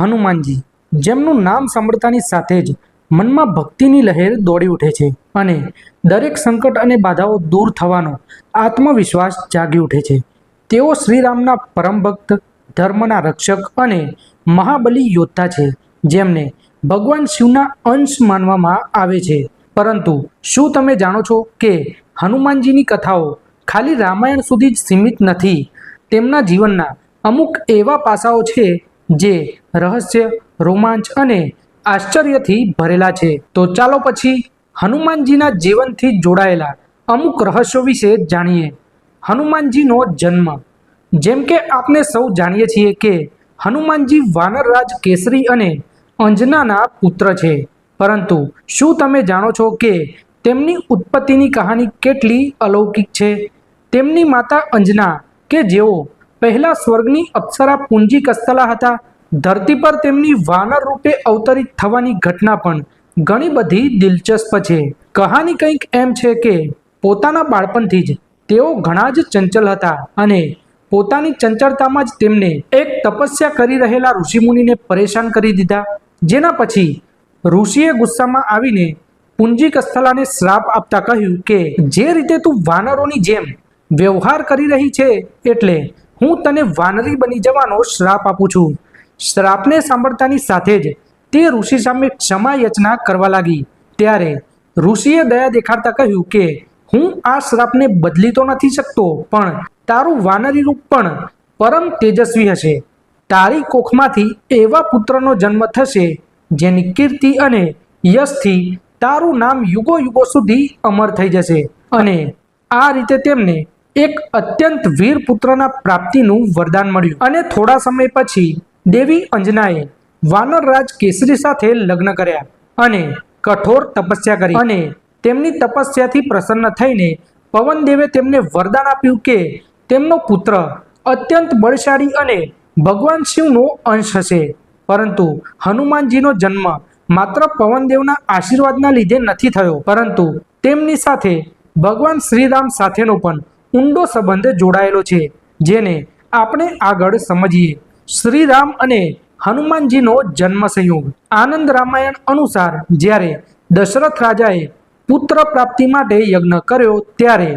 હનુમાનજી, જેમનું નામ સાંભળતાની સાથે જ મનમાં ભક્તિની લહેર દોડી ઉઠે છે અને દરેક સંકટ અને બાધાઓ દૂર થવાનો આત્મવિશ્વાસ જાગી ઉઠે છે. તેઓ શ્રીરામના પરમ ભક્ત, ધર્મના રક્ષક અને મહાબલી યોદ્ધા છે, જેમને ભગવાન શિવના અંશ માનવામાં આવે છે. પરંતુ શું તમે જાણો છો કે હનુમાનજીની કથાઓ ખાલી રામાયણ સુધી જ સીમિત નથી? તેમના જીવનના અમુક એવા પાસાઓ છે જે રહસ્ય, રોમાંચ અને આશ્ચર્યથી ભરેલા છે. તો ચાલો પછી હનુમાનજીના જીવનથી જોડાયેલા અમુક રહસ્યો વિશે જાણીએ. હનુમાનજીનો જન્મ. જેમ કે આપણે સૌ જાણીએ છીએ કે હનુમાનજી વાનરરાજ કેસરી અને અંજનાના પુત્ર છે. પરંતુ શું તમે જાણો છો કે તેમની ઉત્પત્તિની કહાની કેટલી અલૌકિક છે? તેમની માતા અંજના કે જેઓ પહેલા સ્વર્ગની અપ્સરા પુંજી કસ્તલા હતા. ધરતી પર તેમની વાનર રૂપે અવતરિત થવાની ઘટના પણ ઘણી બધી દિલચસ્પ છે. કહાની કંઈક એમ છે કે પોતાના બાળપણથી જ તેઓ ઘણા જ ચંચલ હતા અને પોતાની ચંચળતામાં જ તેમને એક તપસ્યા કરી રહેલા ઋષિમુનિને પરેશાન કરી દીધા. જેના પછી ઋષિએ ગુસ્સામાં આવીને પુંજી કસ્થલાને શ્રાપ આપતા કહ્યું કે, જે રીતે તું વાનરોની જેમ વ્યવહાર કરી રહી છે, એટલે હું તને વાનરી બની જવાનો શ્રાપ આપું છું. શ્રાપને સાંભળતાની સાથે જ તે ઋષિ સામે ક્ષમા યચના કરવા લાગી. ત્યારે ઋષિએ દયા દેખાડતા કહ્યું કે, હું આ શ્રાપને બદલી તો નથી શકતો, પણ તારું વાનરી રૂપ પણ પરમ તેજસ્વી હશે. તારી કોખમાંથી એવા પુત્રનો જન્મ થશે, જેની કીર્તિ અને યશથી તારું નામ યુગો યુગો સુધી અમર થઈ જશે. અને આ રીતે તેમને એક અત્યંત વીર પુત્રના પ્રાપ્તિનું વરદાન મળ્યું. અને થોડા સમય પછી દેવી અંજનાએ વાનરરાજ કેસરી સાથે લગ્ન કર્યા અને કઠોર તપસ્યા કરી અને તેમની તપસ્યાથી પ્રસન્ન થઈને પવનદેવે તેમને વરદાન આપ્યું કે તેમનો પુત્ર અત્યંત બળશાળી અને ભગવાન શિવનો અંશ હશે. પરંતુ હનુમાનજીનો જન્મ માત્ર પવનદેવના આશીર્વાદના લીધે નથી થયો. પરંતુ તેમની સાથે ભગવાન શ્રીરામ સાથેનો પણ ઊંડો સંબંધ જોડાયેલો છે, જેને આપણે આગળ સમજીએ. શ્રીરામ અને હનુમાનજીનો જન્મ સંયોગ. આનંદ રામાયણ અનુસાર જ્યારે દશરથ રાજાએ પુત્ર પ્રાપ્તિ માટે યજ્ઞ કર્યો, ત્યારે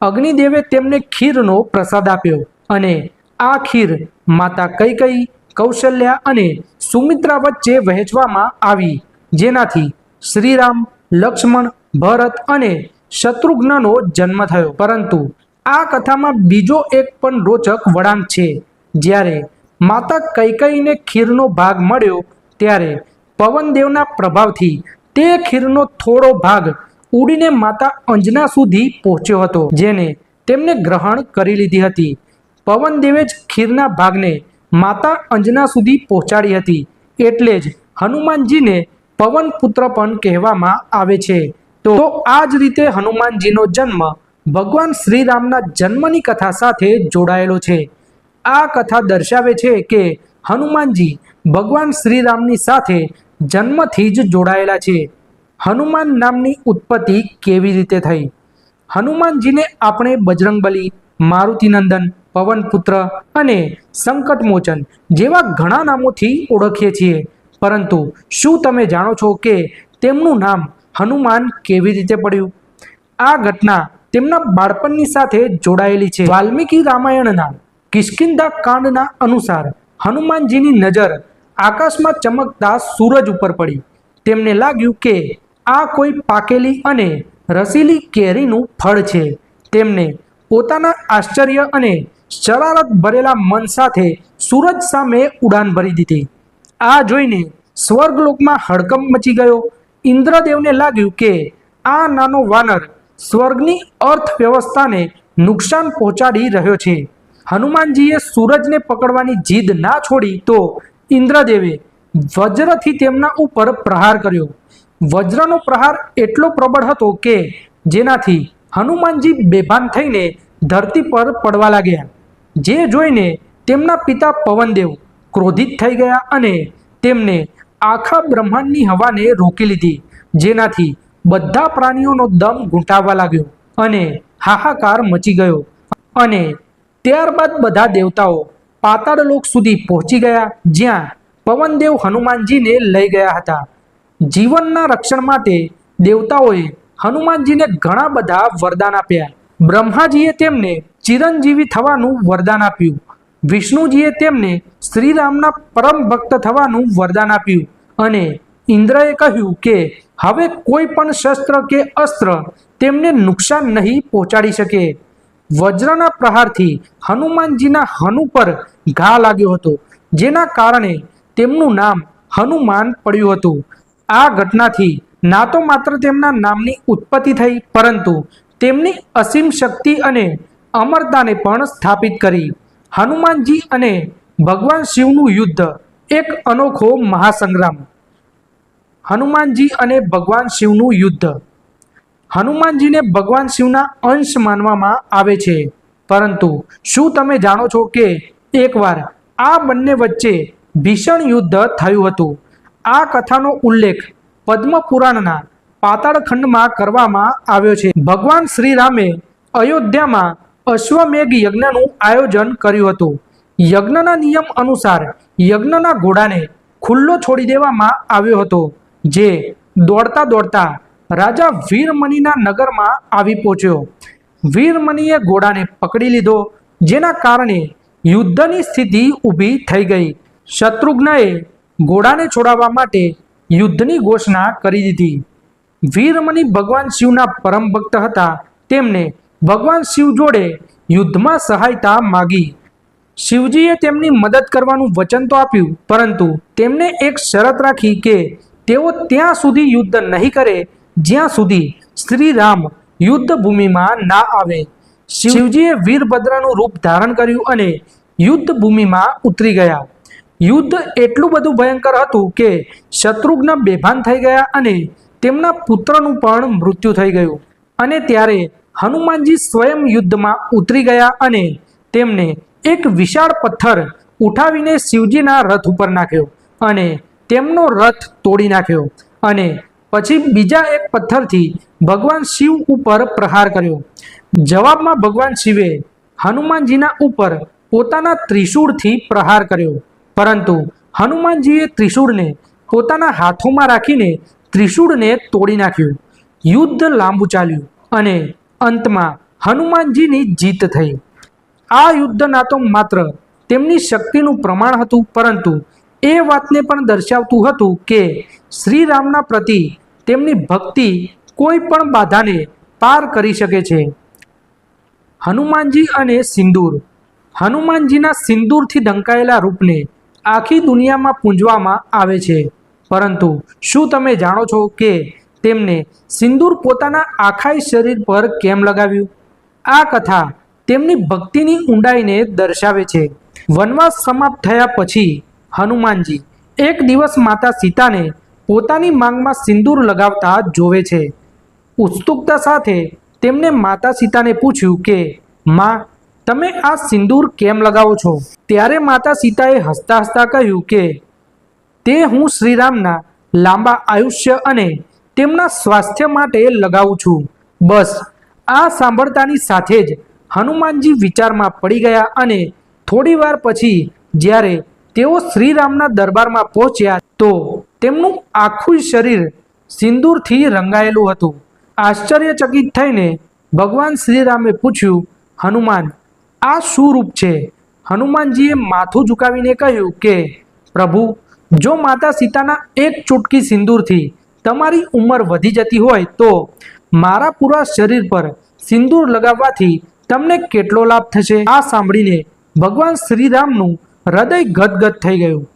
અગ્નિદેવે તેમને ખીરનો પ્રસાદ આપ્યો અને આ ખીર માતા કૈકઈ કૌશલ્યા અને સુમિત્રા વચ્ચે વહેંચવામાં આવી, જેનાથી શ્રીરામ, લક્ષ્મણ, ભરત અને શત્રુઘ્નનો જન્મ થયો. પરંતુ આ કથામાં બીજો એક પણ રોચક વળાંક છે. જ્યારે માતા કૈકઈને ખીરનો ભાગ મળ્યો, ત્યારે પવનદેવના પ્રભાવથી તે ખીરનો થોડો ભાગ ઉડીને માતા અંજના સુધી પહોંચ્યો હતો, જેને તેમને ગ્રહણ કરી લીધી હતી. પવનદેવે જ ખીરના ભાગને માતા અંજના સુધી પહોંચાડી હતી, એટલે જ હનુમાનજીને પવન પુત્ર પણ કહેવામાં આવે છે. તો આ જ રીતે હનુમાનજીનો જન્મ ભગવાન શ્રીરામના જન્મની કથા સાથે જોડાયેલો છે. આ કથા દર્શાવે છે કે હનુમાનજી ભગવાન શ્રીરામની સાથે જન્મથી જ જોડાયેલા છે. હનુમાન નામની ઉત્પત્તિ કેવી રીતે થઈ? હનુમાનજીને આપણે બજરંગબલી, મારુતિનંદન, પવનપુત્ર અને સંકટમોચન જેવા ઘણા નામોથી ઓળખીએ છીએ. પરંતુ શું તમે જાણો છો કે તેમનું નામ હનુમાન કેવી રીતે પડ્યું? આ ઘટના તેમના બાળપણની સાથે જોડાયેલી છે. વાલ્મીકી રામાયણના કિષ્કિંધા કાંડના અનુસાર હનુમાનજીની નજર આકાશમાં ચમકતા સૂરજ ઉપર પડી. તેમને લાગ્યું કે આ કોઈ પાકેલી અને રસીલી કેરીનું ફળ છે. તેમને પોતાના આશ્ચર્ય અને શરારત ભરેલા મન સાથે સૂરજ સામે ઉડાન ભરી દીધી. આ જોઈને સ્વર્ગલોકમાં હડકંપ મચી ગયો. ઇન્દ્રદેવને લાગ્યું કે આ નાનો વાનર સ્વર્ગની અર્થવ્યવસ્થાને નુકસાન પહોંચાડી રહ્યો છે. હનુમાનજીએ સૂરજને પકડવાની જીદ ના છોડી તો ઇન્દ્રદેવે વજ્રથી તેમના ઉપર પ્રહાર કર્યો. વજ્રનો પ્રહાર એટલો પ્રબળ હતો કે જેનાથી હનુમાનજી બેભાન થઈને ધરતી પર પડવા લાગ્યા. જે જોઈને તેમના પિતા પવનદેવ ક્રોધિત થઈ ગયા અને તેમને આખા બ્રહ્માંડની હવાને રોકી લીધી, જેનાથી બધા પ્રાણીઓનો દમ ઘૂંટાવા લાગ્યો અને હાહાકાર મચી ગયો. અને ત્યારબાદ બધા દેવતાઓ પાતાળ લોક સુધી પહોંચી ગયા, જ્યાં પવનદેવ હનુમાનજીને લઈ ગયા હતા. જીવનના રક્ષણ માટે દેવતાઓએ હનુમાનજીને ઘણા બધા વરદાન આપ્યા. બ્રહ્માજીએ તેમને ચિરંજીવી થવાનું વરદાન આપ્યું. વિષ્ણુજીએ તેમને શ્રીરામના પરમ ભક્ત થવાનું વરદાન આપ્યું. અને ઇન્દ્રએ કહ્યું કે, હવે કોઈ પણ શસ્ત્ર કે અસ્ત્ર તેમને નુકસાન નહીં પહોંચાડી શકે. વજ્રના પ્રહારથી હનુમાનજીના હનુ પર ઘા લાગ્યો હતો, જેના કારણે તેમનું નામ હનુમાન પડ્યું હતું. આ ઘટનાથી ના તો માત્ર તેમના નામની ઉત્પત્તિ થઈ, પરંતુ તેમની અસીમ શક્તિ અને અમરતાને પણ સ્થાપિત કરી. હનુમાનજી અને ભગવાન શિવનું યુદ્ધ એક અનોખો મહાસંગ્રામ હનુમાનજી અને ભગવાન શિવનું યુદ્ધ. હનુમાનજીને ભગવાન શિવના અંશ માનવામાં આવે છે. પરંતુ શું તમે જાણો છો કે એકવાર આ બંને વચ્ચે ભીષણ યુદ્ધ થયું હતું? આ કથાનો ઉલ્લેખ પદ્મ પુરાણના પાતાળખંડમાં કરવામાં આવ્યો છે. ભગવાન શ્રીરામે અયોધ્યામાં અશ્વમેઘ યજ્ઞનું આયોજન કર્યું હતું. યજ્ઞના નિયમ અનુસાર યજ્ઞના ઘોડાને ખુલ્લો છોડી દેવામાં આવ્યો હતો. જે દોડતા દોડતા રાજા વીરમણીના નગરમાં આવી પહોંચ્યો. વીરમણીએ ઘોડાને પકડી લીધો, જેના કારણે યુદ્ધની સ્થિતિ ઊભી થઈ ગઈ. શત્રુઘ્નએ ઘોડાને છોડાવવા માટે યુદ્ધની ઘોષણા કરી દીધી. વીરમણી ભગવાન શિવના પરમ ભક્ત હતા. તેમને ભગવાન શિવ જોડે યુદ્ધમાં સહાયતા માગી. શિવજીએ તેમની મદદ કરવાનું વચન તો આપ્યું, પરંતુ તેમને એક શરત રાખી કે તેઓ ત્યાં સુધી યુદ્ધ નહીં કરે, જ્યાં સુધી શ્રી રામ યુદ્ધ ભૂમિમાં ના આવે. શિવજીએ વીરભદ્રનું રૂપ ધારણ કર્યું અને યુદ્ધ ભૂમિમાં ઉતરી ગયા. યુદ્ધ એટલું બધું ભયંકર હતું કે શત્રુઘ્ન બેભાન થઈ ગયા અને તેમના પુત્રનું પણ મૃત્યુ થઈ ગયું. અને ત્યારે હનુમાનજી સ્વયં યુદ્ધમાં ઉતરી ગયા અને તેમને એક વિશાળ પથ્થર ઉઠાવીને શિવજીના રથ ઉપર નાખ્યો અને તેમનો રથ તોડી નાખ્યો અને પછી બીજા એક પથ્થરથી ભગવાન શિવ ઉપર પ્રહાર કર્યો. જવાબમાં ભગવાન શિવે હનુમાનજીના ઉપર પોતાના ત્રિશૂળથી પ્રહાર કર્યો. પરંતુ હનુમાનજીએ ત્રિશૂળને પોતાના હાથોમાં રાખીને ત્રિશૂળને તોડી નાખ્યું. યુદ્ધ લાંબુ ચાલ્યું અને અંતમાં હનુમાનજીની જીત થઈ. આ યુદ્ધ ના તો માત્ર તેમની શક્તિનું પ્રમાણ હતું, પરંતુ એ વાતને પણ દર્શાવતું હતું કે શ્રીરામના પ્રતિ તેમની ભક્તિ કોઈ પણ બાધાને પાર કરી શકે છે. હનુમાનજી અને સિંદૂર. હનુમાનજીના સિંદૂરથી ઢંકાયેલા રૂપને આખી દુનિયામાં પૂંજવામાં આવે છે. પરંતુ શું તમે જાણો છો કે તેમને સિંદૂર પોતાના આખાઈ શરીર પર કેમ લગાવ્યું? આ કથા તેમની ભક્તિની ઊંડાઈને દર્શાવે છે. વનવાસ સમાપ્ત થયા પછી હનુમાનજી એક દિવસ માતા સીતાને પોતાની માંગમાં સિંદૂર લગાવતા જોવે છે. ઉત્સુકતા સાથે તેમને માતા સીતાને પૂછ્યું કે, માં, તમે આ સિંદૂર કેમ લગાવો છો? ત્યારે માતા સીતાએ હસતા હસતા કહ્યું કે, તે હું શ્રીરામના લાંબા આયુષ્ય અને તેમના સ્વાસ્થ્ય માટે લગાવું છું. બસ, આ સાંભળતાની સાથે જ હનુમાનજી વિચારમાં પડી ગયા અને થોડીવાર પછી જ્યારે તેઓ શ્રીરામના દરબારમાં પહોંચ્યા તો તેમનું આખું શરીર સિંદૂરથી રંગાયેલું હતું. આશ્ચર્યચકિત થઈને ભગવાન શ્રીરામે પૂછ્યું, હનુમાન, આ શું રૂપ છે? હનુમાનજીએ માથું ઝુકાવીને કહ્યું કે, પ્રભુ, જો માતા સીતાના એક ચૂટકી સિંદૂરથી તમારી ઉંમર વધી જતી હોય તો મારા પૂરા શરીર પર સિંદૂર લગાવવાથી તમને કેટલો લાભ થશે? આ સાંભળીને ભગવાન શ્રીરામનું હૃદય ગદગદ થઈ ગયું.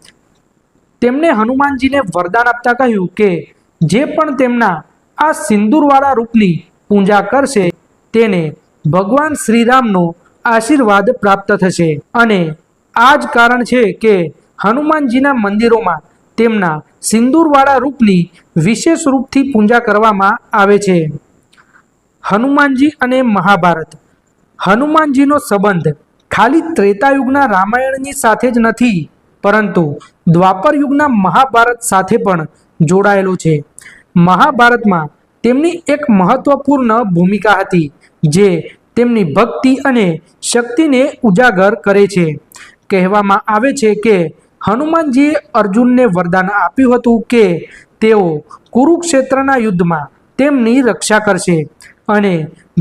તેમણે હનુમાનજીને વરદાન આપતા કહ્યું કે, જે પણ તેમના આ સિંદૂરવાળા રૂપની પૂજા કરશે, તેને ભગવાન શ્રીરામનો આશીર્વાદ પ્રાપ્ત થશે. અને આ જ કારણ છે કે હનુમાનજીના મંદિરોમાં તેમના સિંદૂરવાળા રૂપની વિશેષ રૂપથી પૂજા કરવામાં આવે છે. હનુમાનજી અને મહાભારત. હનુમાનજીનો સંબંધ ખાલી ત્રેતાયુગના રામાયણની સાથે જ નથી, પરંતુ દ્વાપર યુગના મહાભારત સાથે પણ જોડાયેલો છે. મહાભારતમાં તેમની એક મહત્વપૂર્ણ ભૂમિકા હતી, જે તેમની ભક્તિ અને શક્તિને ઉજાગર કરે છે. કહેવામાં આવે છે કે હનુમાનજીએ અર્જુનને વરદાન આપ્યું હતું કે તેઓ કુરુક્ષેત્રના યુદ્ધમાં તેમની રક્ષા કરશે અને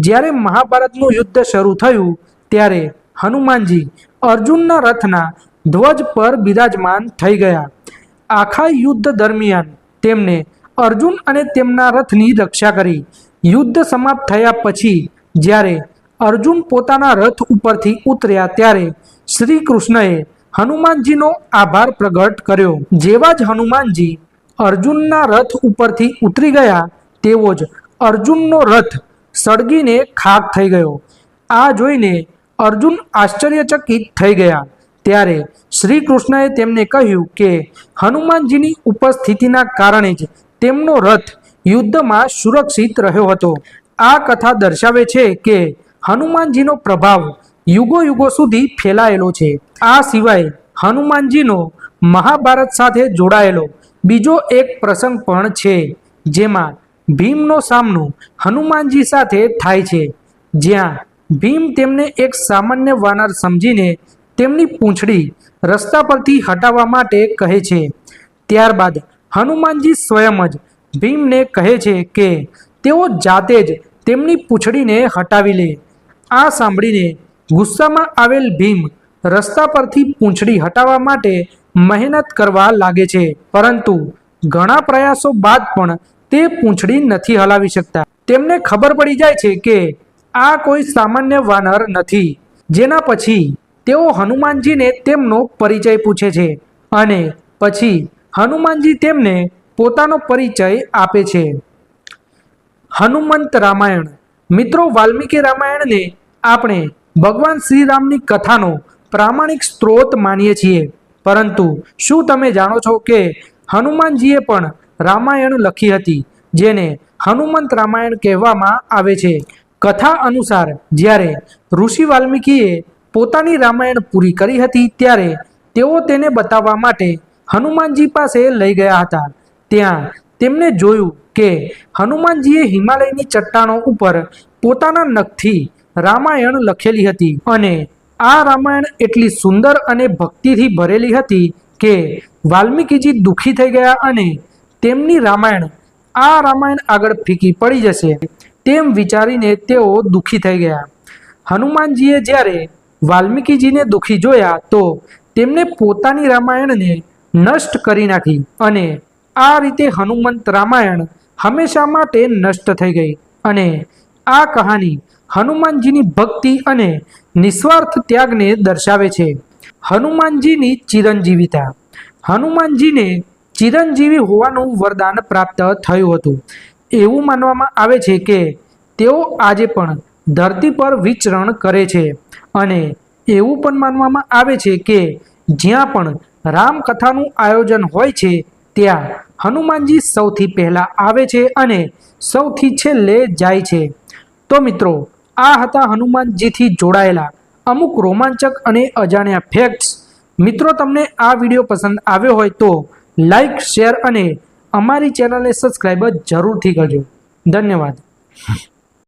જ્યારે મહાભારતનું યુદ્ધ શરૂ થયું, ત્યારે હનુમાનજી અર્જુનના રથના ધ્વજ પર બિરાજમાન થઈ ગયા. આખા યુદ્ધ દરમિયાન તેમને અર્જુન અને તેમના રથની રક્ષા કરી. યુદ્ધ સમાપ્ત થયા પછી જ્યારે અર્જુન પોતાના રથ ઉપરથી ઉતર્યા ત્યારે શ્રી કૃષ્ણએ હનુમાનજીનો આભાર પ્રગટ કર્યો. જેવા જ હનુમાનજી અર્જુનના રથ ઉપરથી ઉતરી ગયા, તેવો જ અર્જુનનો રથ સળગીને ખાક થઈ ગયો. આ જોઈને અર્જુન આશ્ચર્યચકિત થઈ ગયા. ત્યારે શ્રી કૃષ્ણએ તેમને કહ્યું કે, હનુમાનજીની ઉપસ્થિતિના કારણે જ તેમનો રથ યુદ્ધમાં સુરક્ષિત રહ્યો હતો. આ કથા દર્શાવે છે કે હનુમાનજીનો પ્રભાવ યુગો યુગો સુધી ફેલાયેલો છે. આ સિવાય હનુમાનજીનો મહાભારત સાથે જોડાયેલો બીજો એક પ્રસંગ પણ છે, જેમાં ભીમનો સામનો હનુમાનજી સાથે થાય છે. જ્યાં ભીમ તેમને એક સામાન્ય વાનર સમજીને તેમની પૂંછડી રસ્તા પરથી હટાવવા માટે કહે છે. ત્યારબાદ હનુમાનજી સ્વયં જ ભીમને કહે છે કે, તેઓ જાતે જ તેમની પૂંછડીને હટાવી લે. આ સાંભળીને ગુસ્સામાં આવેલ ભીમ રસ્તા પરથી પૂંછડી હટાવવા માટે મહેનત કરવા લાગે છે. પરંતુ ઘણા પ્રયાસો બાદ પણ તે પૂંછડી નથી હલાવી શકતા. તેમને ખબર પડી જાય છે કે આ કોઈ સામાન્ય વાનર નથી. જેના પછી તેઓ હનુમાનજીને તેમનો પરિચય પૂછે છે અને પછી હનુમાનજી તેમને પોતાનો પરિચય આપે છે. હનુમંત રામાયણ. મિત્રો, વાલ્મીકી રામાયણને આપણે ભગવાન શ્રીરામની કથાનો પ્રામાણિક સ્ત્રોત માનીએ છીએ. પરંતુ શું તમે જાણો છો કે હનુમાનજીએ પણ રામાયણ લખી હતી, જેને હનુમંત રામાયણ કહેવામાં આવે છે? કથા અનુસાર જ્યારે ઋષિ વાલ્મીકીએ પોતાની રામાયણ પૂરી કરી હતી ત્યારે તેઓ તેને બતાવવા માટે હનુમાનજી પાસે લઈ ગયા હતા. ત્યાં તેમને જોયું કે હનુમાનજીએ હિમાલયની ચટ્ટાનો ઉપર પોતાના નખથી રામાયણ લખેલી હતી અને આ રામાયણ એટલી સુંદર અને ભક્તિથી ભરેલી હતી કે વાલ્મીકીજી દુઃખી થઈ ગયા અને તેમની રામાયણ, આ રામાયણ આગળ ફીકી પડી જશે. તેમ વિચારીને તેઓ દુઃખી થઈ ગયા. હનુમાનજીએ જ્યારે વાલ્મીકીજીને દુઃખી જોયા, તો તેમને પોતાની રામાયણને નષ્ટ કરી નાખી અને આ રીતે હનુમંત રામાયણ હંમેશા માટે નષ્ટ થઈ ગઈ અને આ કહાની હનુમાનજીની ભક્તિ અને નિસ્વાર્થ ત્યાગને દર્શાવે છે. હનુમાનજીની ચિરંજીવિતા. હનુમાનજીને ચિરંજીવી હોવાનું વરદાન પ્રાપ્ત થયું હતું. એવું માનવામાં આવે છે કે તેઓ આજે પણ ધરતી પર વિચરણ કરે છે. અને એવું પણ માનવામાં આવે છે કે જ્યાં પણ રામકથાનું આયોજન હોય છે, ત્યાં હનુમાનજી સૌથી પહેલાં આવે છે અને સૌથી છેલ્લે જાય છે. તો મિત્રો, આ હતા હનુમાનજીથી જોડાયેલા અમુક રોમાંચક અને અજાણ્યા ફેક્ટ્સ મિત્રો, તમને આ વીડિયો પસંદ આવ્યો હોય તો લાઈક શેર અને અમારી ચેનલને સબસ્ક્રાઈબ જરૂરથી કરજો. ધન્યવાદ.